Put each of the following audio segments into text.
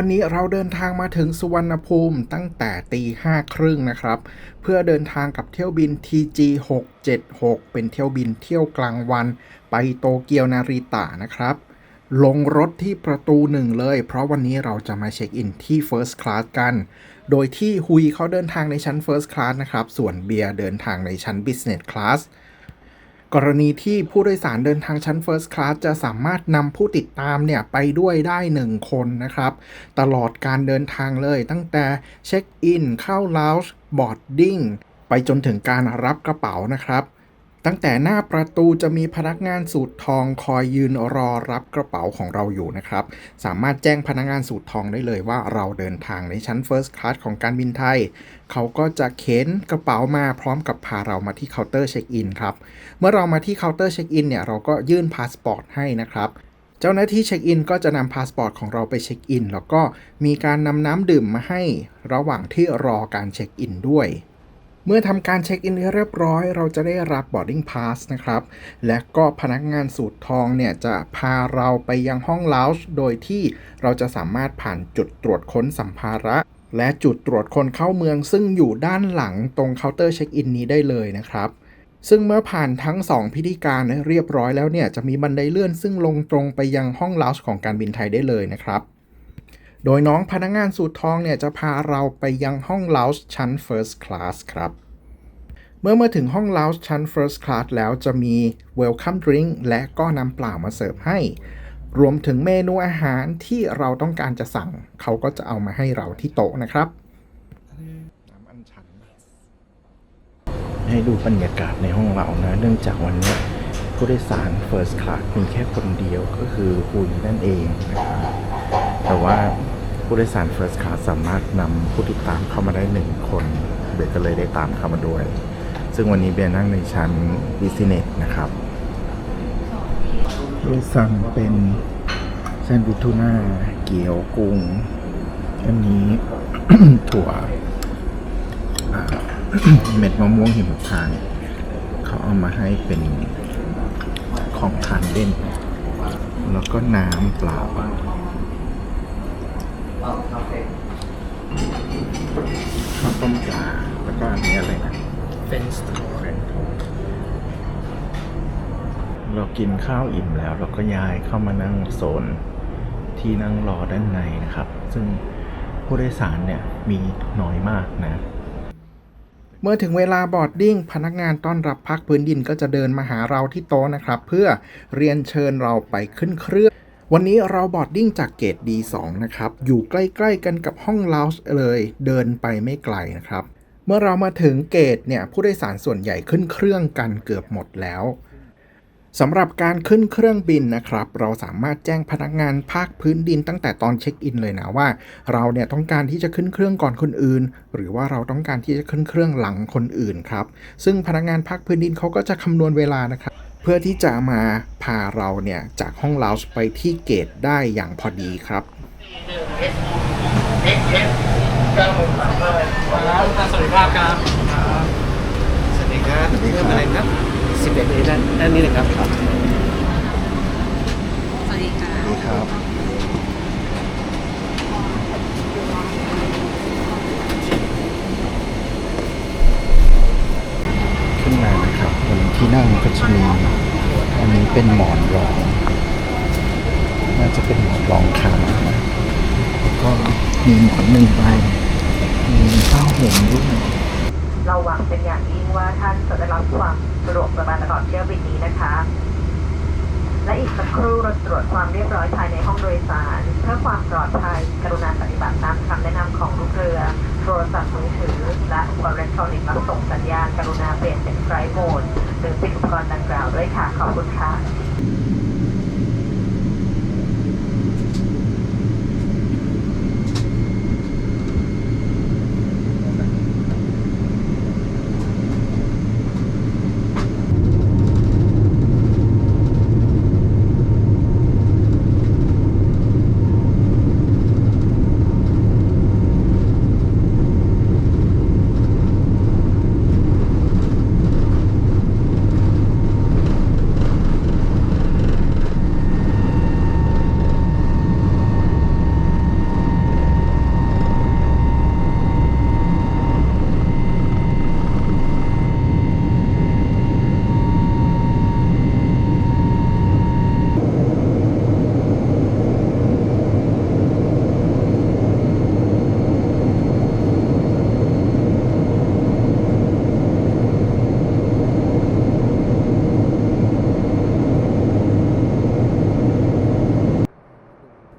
วันนี้เราเดินทางมาถึงสุวรรณภูมิตั้งแต่ตีห้าครึ่งนะครับ เพื่อเดินทางกับเที่ยวบิน TG 676เป็นเที่ยวบินเที่ยวกลางวัน ไปโตเกียวนาริตะนะครับ ลงรถที่ประตูหนึ่งเลย เพราะวันนี้เราจะมาเช็คอินที่ First Class กัน โดยที่ฮุยเขาเดินทางในชั้น First Class นะครับ ส่วนเบียร์เดินทางในชั้น Business Class กรณีที่ผู้โดยสารเดินทางชั้น First Class จะสามารถนำผู้ติดตามเนี่ยไปด้วยได้ 1 คนนะครับ ตลอดการเดินทางเลยตั้งแต่เช็คอินเข้า Lounge Boarding ไปจนถึงการรับกระเป๋านะครับ ตั้งแต่หน้าประตูจะมีพนักงานสูตรทองคอยยืนรอรับกระเป๋าของเราอยู่นะครับ สามารถแจ้งพนักงานสูตรทองได้เลยว่าเราเดินทางในชั้น First Class ของการบินไทย เขาก็จะเข็นกระเป๋ามาพร้อมกับพาเรามาที่เคาน์เตอร์เช็คอินครับ เมื่อเรามาที่เคาน์เตอร์เช็คอินเนี่ยเราก็ยื่นพาสปอร์ตให้นะครับเจ้าหน้าที่เช็คอินก็จะนำพาสปอร์ตของเราไปเช็คอินแล้วก็มีการนำน้ำดื่มมาให้ระหว่างที่รอการเช็คอินด้วย เมื่อทำการเช็คอินเรียบร้อย เราจะได้รับ boarding pass นะครับ และก็พนักงานสูตรทองเนี่ยจะพาเราไปยังห้อง lounge โดยที่เราจะสามารถผ่านจุดตรวจค้นสัมภาระ และจุดตรวจคนเข้าเมืองซึ่งอยู่ด้านหลังตรงเคาน์เตอร์เช็คอินนี้ได้เลยนะครับซึ่งเมื่อผ่านทั้ง 2 พิธีการเรียบร้อยแล้วเนี่ยจะมีบันไดเลื่อนซึ่งลงตรงไปยังห้อง lounge ของการบินไทยได้เลยนะครับ โดยน้องพนักงานสูตรทองเนี่ยจะพาเราไปยังห้อง lounge ชั้น first class ครับ เมื่อมาถึงห้อง lounge ชั้น first class แล้วจะมี welcome drink และก็น้ำเปล่ามาเสิร์ฟให้ รวมถึงเมนูอาหารที่เราต้องการจะสั่ง เขาก็จะเอามาให้เราที่โต๊ะนะครับ น้ำอัญชัน ให้ดูบรรยากาศในห้องเรานะ เนื่องจากวันนี้ผู้โดยสาร First Class มีแค่คนเดียวก็คือคุยนั่นเองนะครับแต่ว่า ผู้โดยสาร First Class สามารถนำผู้ติดตามเข้ามาได้หนึ่งคนเบยก็เลยได้ตามเข้ามาด้วย ซึ่งวันนี้เบียร์นั่งในชั้น Business นะครับโดยสั่งเป็นแซนด์วิชทูน่าเกี๊ยวกุ้งอันนี้ ถั่วเม็ดมะม่วงหิมพานต์เขาเอามาให้เป็นของทานเล่น แล้วก็น้ำเปล่า ข้าวต้มปลาแล้วก็อันนี้อะไรนะเฟนสเรากินข้าวอิ่มแล้ว เราก็ย้ายเข้ามานั่งโซนที่นั่งรอด้านในนะครับ ซึ่งผู้โดยสารเนี่ยมีน้อยมากนะ เมื่อถึงเวลาบอร์ดดิ้งพนักงานต้อนรับพักพื้นดินก็จะเดินมาหาเราที่โต๊ะนะครับ เพื่อเรียนเชิญเราไปขึ้นเครื่อง วันนี้เราบอดดิ้งจากเกต D2 นะครับ อยู่ใกล้ๆกันกับห้องล u ว g ์เลย เดินไปไม่ไกลนะครับ เมื่อเรามาถึงเกตเนี่ย ผู้โดยสารส่วนใหญ่ขึ้นเครื่องกันเกือบหมดแล้วสำหรับการขึ้นเครื่องบินนะครับ เราสามารถแจ้งพนักงานภาคพื้นดินตั้งแต่ตอนเช็คอินเลยนะว่า เราเนี่ยต้องการที่จะขึ้นเครื่องก่อนคนอื่น หรือว่าเราต้องการที่จะขึ้นเครื่องหลังคนอื่นครับ ซึ่งพนักงานภาคพื้นดินเขาก็จะคำนวณเวลานะครับ พื่อที่จะมาพาเราเนี่ยจากห้องล u ว g ์ไปที่เกตได้อย่างพอดีครับสวัสดีภาพครับสวัสดีครับสวัสดีครับเริ่มอะไรครับสิบเอ็ดนี้ด้านด้านนี้เลยครับ สวัสดีค่ะดีครับ ขึ้นมานะครับบน ที่นั่งก็จะมีอันนี้เป็นหมอนรอง น่าจะเป็นหมอนรองขานะแล้วก็มีหมอนหนึ่งใบมีผ้าห่มด้วยเราหวังเป็นอย่างยิ่งว่าท่านจะได้รับความสะดวกสบายตลอดเที่ยวบินนี้นะคะ และอีกสักครู่เราตรวจความเรียบร้อยภายในห้องโดยสาร เพื่อความปลอดภัยกรุณาปฏิบัติตามคำแนะนำของลูกเรือ โทรศัพท์มือถือ และอุปกรณ์อิเล็กทรอนิกส์รับส่งสัญญาณกรุณาเปลี่ยนเป็นไฟโหมด หรือปิดอุปกรณ์ดังกล่าวด้วยค่ะ ขอบคุณค่ะ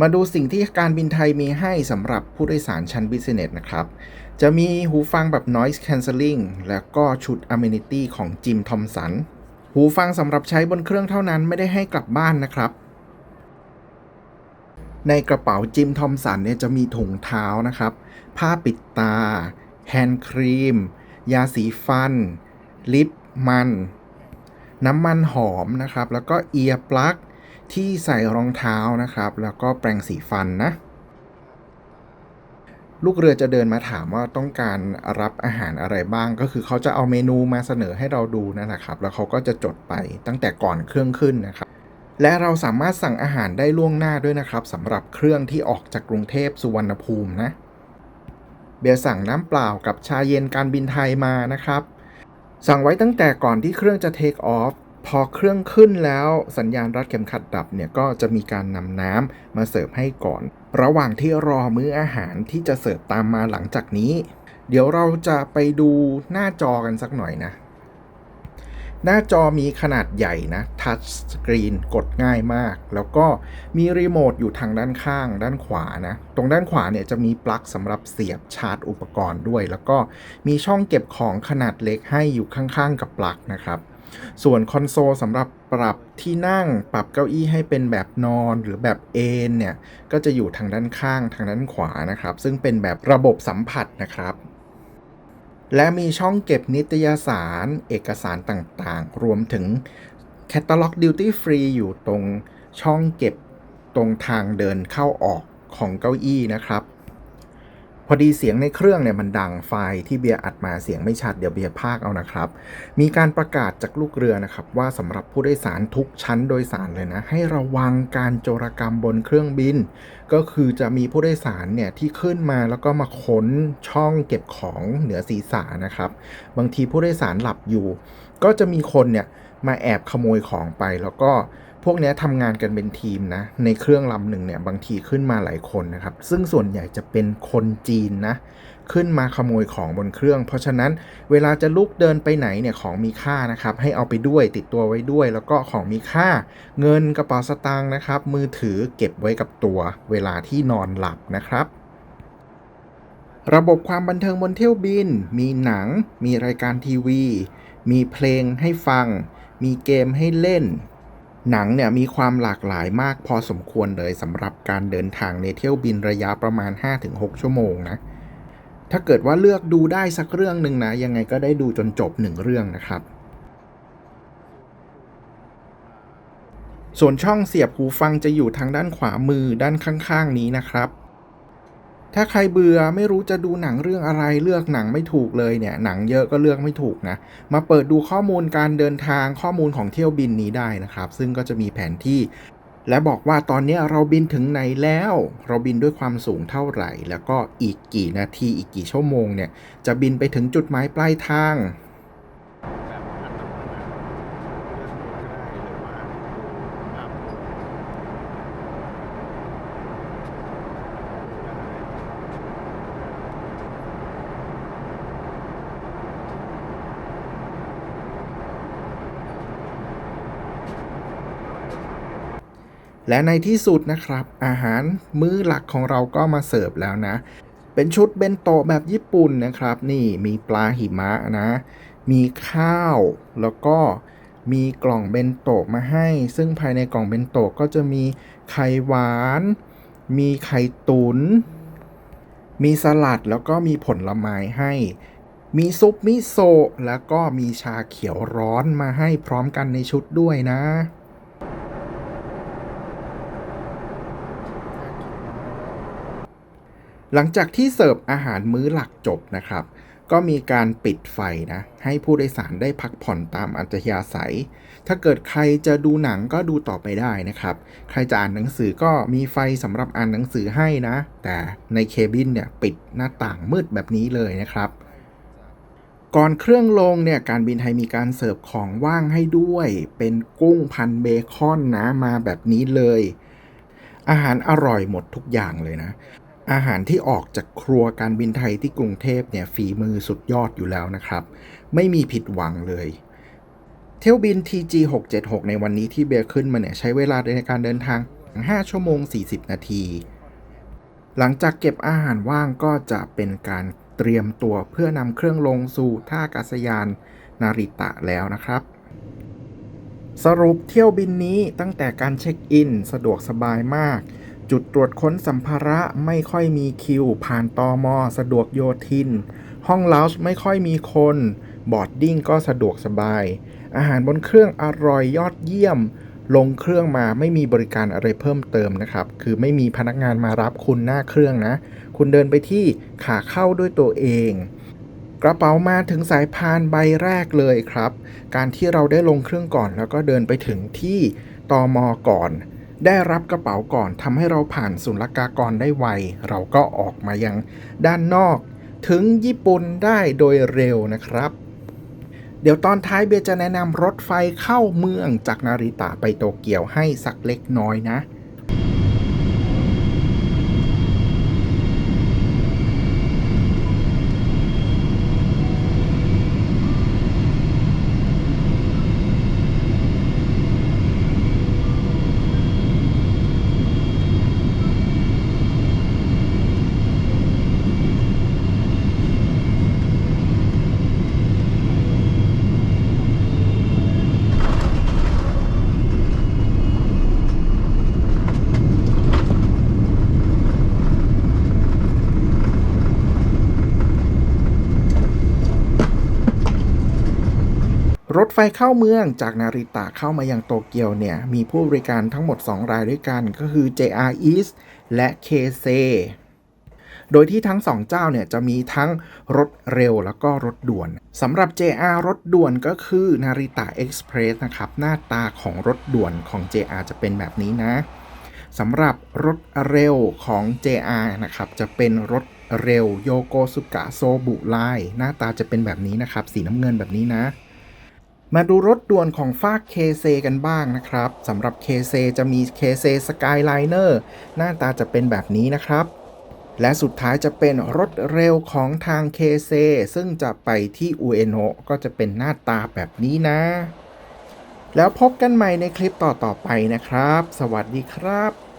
มาดูสิ่งที่การบินไทยมีให้สำหรับผู้โดยสารชั้น Business นะครับ จะมีหูฟังแบบ Noise Cancelling แล้วก็ชุด Amenity ของจิมทอมสันหูฟังสำหรับใช้บนเครื่องเท่านั้นไม่ได้ให้กลับบ้านนะครับ ในกระเป๋าจิมทอมสันเนี่ยจะมีถุงเท้านะครับ ผ้าปิดตา แฮนด์ครีม ยาสีฟัน ลิปมัน น้ำมันหอมนะครับ แล้วก็เอียร์ปลั๊ก ที่ใส่รองเท้านะครับ แล้วก็แปรงสีฟันนะ ลูกเรือจะเดินมาถามว่าต้องการรับอาหารอะไรบ้าง ก็คือเขาจะเอาเมนูมาเสนอให้เราดูนั่นแหละครับ แล้วเขาก็จะจดไปตั้งแต่ก่อนเครื่องขึ้นนะครับและเราสามารถสั่งอาหารได้ล่วงหน้าด้วยนะครับสำหรับเครื่องที่ออกจากกรุงเทพสุวรรณภูมินะ เบียร์สั่งน้ำเปล่ากับชาเย็นการบินไทยมานะครับ สั่งไว้ตั้งแต่ก่อนที่เครื่องจะเทคออฟ พอเครื่องขึ้นแล้วสัญญาณรัดเข็มขัดดับเนี่ยก็จะมีการนำน้ำมาเสิร์ฟให้ก่อน ระหว่างที่รอมื้ออาหารที่จะเสิร์ฟตามมาหลังจากนี้ เดี๋ยวเราจะไปดูหน้าจอกันสักหน่อยนะ หน้าจอมีขนาดใหญ่นะทัชสกรีนกดง่ายมาก แล้วก็มีรีโมทอยู่ทางด้านข้าง ด้านขวานะ ตรงด้านขวาเนี่ยจะมีปลั๊กสำหรับเสียบชาร์จอุปกรณ์ด้วย แล้วก็มีช่องเก็บของขนาดเล็กให้อยู่ข้างๆ กับปลั๊กนะครับ ส่วนคอนโซลสำหรับปรับที่นั่งปรับเก้าอี้ให้เป็นแบบนอนหรือแบบเอนเนี่ย ก็จะอยู่ทางด้านข้างทางด้านขวานะครับ ซึ่งเป็นแบบระบบสัมผัสนะครับ และมีช่องเก็บนิตยสาร เอกสารต่างๆ รวมถึงแคตตาล็อกดิวตี้ฟรีอยู่ตรงช่องเก็บตรงทางเดินเข้าออกของเก้าอี้นะครับ พอดีเสียงในเครื่องเนี่ยมันดังไฟล์ที่เบียร์อัดมาเสียงไม่ชัดเดี๋ยวเบียร์พากเอานะครับ มีการประกาศจากลูกเรือนะครับ ว่าสำหรับผู้โดยสารทุกชั้นโดยสารเลยนะ ให้ระวังการโจรกรรมบนเครื่องบิน ก็คือจะมีผู้โดยสารเนี่ยที่ขึ้นมาแล้วก็มาค้นช่องเก็บของเหนือศีรษะนะครับ บางทีผู้โดยสารหลับอยู่ ก็จะมีคนเนี่ย มาแอบขโมยของไป แล้วก็พวกนี้ทำงานกันเป็นทีมนะ ในเครื่องลำหนึ่งเนี่ยบางทีขึ้นมาหลายคนนะครับ ซึ่งส่วนใหญ่จะเป็นคนจีนนะ ขึ้นมาขโมยของบนเครื่อง เพราะฉะนั้นเวลาจะลุกเดินไปไหนเนี่ยของมีค่านะครับ ให้เอาไปด้วยติดตัวไว้ด้วย แล้วก็ของมีค่า เงินกระเป๋าสตางค์นะครับ มือถือเก็บไว้กับตัว เวลาที่นอนหลับนะครับระบบความบันเทิงบนเที่ยวบิน มีหนัง มีรายการทีวี มีเพลงให้ฟัง มีเกมให้เล่น หนังเนี่ยมีความหลากหลายมากพอสมควรเลยสำหรับการเดินทางในเที่ยวบินระยะประมาณ 5-6 ชั่วโมงนะ ถ้าเกิดว่าเลือกดูได้สักเรื่องหนึ่งนะ ยังไงก็ได้ดูจนจบหนึ่งเรื่องนะครับส่วนช่องเสียบหูฟังจะอยู่ทางด้านขวามือด้านข้าง ๆ นี้นะครับ ถ้าใครเบื่อไม่รู้จะดูหนังเรื่องอะไรเลือกหนังไม่ถูกเลยเนี่ยหนังเยอะก็เลือกไม่ถูกนะ มาเปิดดูข้อมูลการเดินทางข้อมูลของเที่ยวบินนี้ได้นะครับ ซึ่งก็จะมีแผนที่ และบอกว่าตอนนี้เราบินถึงไหนแล้ว เราบินด้วยความสูงเท่าไหร่ แล้วก็อีกกี่นาทีอีกกี่ชั่วโมงเนี่ยจะบินไปถึงจุดหมายปลายทาง และในที่สุดนะครับ อาหารมื้อหลักของเราก็มาเสิร์ฟแล้วนะ เป็นชุดเบนโตะแบบญี่ปุ่นนะครับ นี่มีปลาหิมะนะ มีข้าวแล้วก็มีกล่องเบนโตะมาให้ ซึ่งภายในกล่องเบนโตะก็จะมีไข่หวาน มีไข่ตุนมีสลัดแล้วก็มีผลไม้ให้ มีซุปมิโซะแล้วก็มีชาเขียวร้อนมาให้พร้อมกันในชุดด้วยนะ หลังจากที่เสิร์ฟอาหารมื้อหลักจบนะครับ ก็มีการปิดไฟนะ ให้ผู้โดยสารได้พักผ่อนตามอัธยาศัย ถ้าเกิดใครจะดูหนังก็ดูต่อไปได้นะครับ ใครจะอ่านหนังสือก็มีไฟสำหรับอ่านหนังสือให้นะ แต่ในเคบินเนี่ยปิดหน้าต่างมืดแบบนี้เลยนะครับก่อนเครื่องลงเนี่ยการบินไทยมีการเสิร์ฟของว่างให้ด้วย เป็นกุ้งพันเบคอนนะมาแบบนี้เลย อาหารอร่อยหมดทุกอย่างเลยนะ อาหารที่ออกจากครัวการบินไทยที่กรุงเทพเนี่ยฝีมือสุดยอดอยู่แล้วนะครับ ไม่มีผิดหวังเลย เที่ยวบิน TG 676ในวันนี้ที่เบียร์ขึ้นมาเนี่ยใช้เวลาในการเดินทาง 5 ชั่วโมง 40 นาที หลังจากเก็บอาหารว่างก็จะเป็นการเตรียมตัวเพื่อนำเครื่องลงสู่ท่าอากาศยานนาริตะแล้วนะครับสรุปเที่ยวบินนี้ตั้งแต่การเช็คอิน สะดวกสบายมาก จุดตรวจค้นสัมภาระไม่ค่อยมีคิว ผ่านตอมอสะดวกโยทิน ห้องลาวช์ไม่ค่อยมีคน บอร์ดดิ้งก็สะดวกสบาย อาหารบนเครื่องอร่อยยอดเยี่ยม ลงเครื่องมาไม่มีบริการอะไรเพิ่มเติมนะครับ คือไม่มีพนักงานมารับคุณหน้าเครื่องนะ คุณเดินไปที่ขาเข้าด้วยตัวเองกระเป๋ามาถึงสายพานใบแรกเลยครับ การที่เราได้ลงเครื่องก่อนแล้วก็เดินไปถึงที่ตอมอก่อน ได้รับกระเป๋าก่อนทำให้เราผ่านศุลกากรได้ไว เราก็ออกมายังด้านนอก ถึงญี่ปุ่นได้โดยเร็วนะครับ เดี๋ยวตอนท้ายเบียจะแนะนำรถไฟเข้าเมืองจากนาริตะไปโตเกียวให้สักเล็กน้อยนะ ฟเข้าเมืองจากนาริตะเข้ามายังโตเกียวเนี่ย มีผู้บริการทั้งหมด 2 รายด้วยกันก็คือ JR East และ KC โดยที่ทั้ง 2 เจ้าเนี่ยจะมีทั้งรถเร็วแล้วก็รถด่วนสำหรับ JR รถด่วนก็คือนาริตะ Express นะครับ หน้าตาของรถด่วนของ JR จะเป็นแบบนี้นะสำหรับรถเร็วของ JR นะครับ จะเป็นรถเร็วโยโกสุกะโซบุไลหน้าตาจะเป็นแบบนี้นะครับ สีน้ำเงินแบบนี้นะ มาดูรถด่วนของฝาก KC กันบ้างนะครับสำหรับ KC จะมี KC Skyliner หน้าตาจะเป็นแบบนี้นะครับ และสุดท้ายจะเป็นรถเร็วของทาง KC ซึ่งจะไปที่อุเอโนะก็จะเป็นหน้าตาแบบนี้นะ แล้วพบกันใหม่ในคลิปต่อๆไปนะครับ สวัสดีครับ